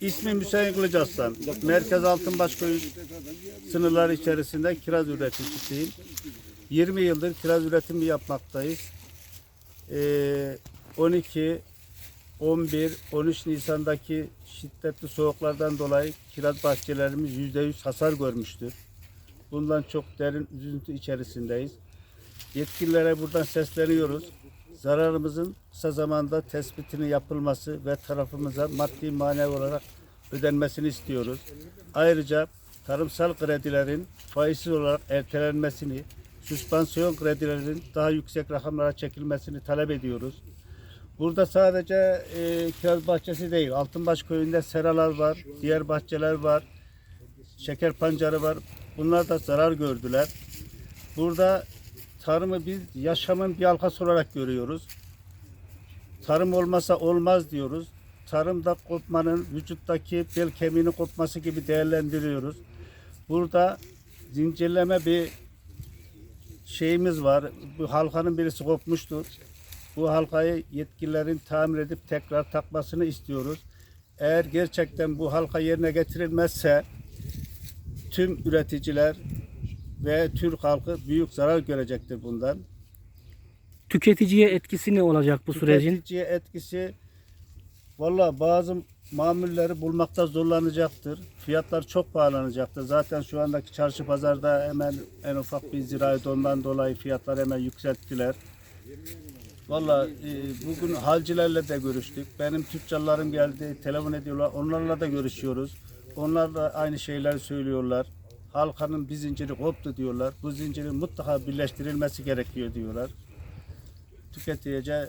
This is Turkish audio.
İsmim Hüseyin Kılıçaslan. Merkez Altınbaş Köyü sınırları içerisinde kiraz üreticisiyim. 20 yıldır kiraz üretimi yapmaktayız. Ee, 12, 11, 13 Nisan'daki şiddetli soğuklardan dolayı kiraz bahçelerimiz %100 hasar görmüştür. Bundan çok derin üzüntü içerisindeyiz. Yetkililere buradan sesleniyoruz. Zararımızın kısa zamanda tespitini yapılması ve tarafımıza maddi manevi olarak ödenmesini istiyoruz. Ayrıca tarımsal kredilerin faizsiz olarak ertelenmesini, süspansiyon kredilerin daha yüksek rakamlara çekilmesini talep ediyoruz. Burada sadece e, kiraz bahçesi değil, Altınbaş köyünde seralar var, diğer bahçeler var, şeker pancarı var. Bunlar da zarar gördüler. Burada tarımı biz yaşamın bir halkası olarak görüyoruz. Tarım olmasa olmaz diyoruz. Tarımda kopmanın vücuttaki bel kemiğinin kopması gibi değerlendiriyoruz. Burada zincirleme bir şeyimiz var. Bu halkanın birisi kopmuştur. Bu halkayı yetkililerin tamir edip tekrar takmasını istiyoruz. Eğer gerçekten bu halka yerine getirilmezse tüm üreticiler ve Türk halkı büyük zarar görecektir bundan. Tüketiciye etkisi ne olacak bu sürecin? Tüketiciye etkisi valla bazı mamulleri bulmakta zorlanacaktır. Fiyatlar çok pahalanacaktır. Zaten şu andaki çarşı pazarda hemen en ufak bir zirai dondan dolayı fiyatlar hemen yükselttiler. Valla e, bugün halcilerle de görüştük. Benim tüccarlarım geldi, telefon ediyorlar. Onlarla da görüşüyoruz. Onlar da aynı şeyleri söylüyorlar. Halkanın bir zinciri koptu diyorlar. Bu zincirin mutlaka birleştirilmesi gerekiyor diyorlar. Tüketiciye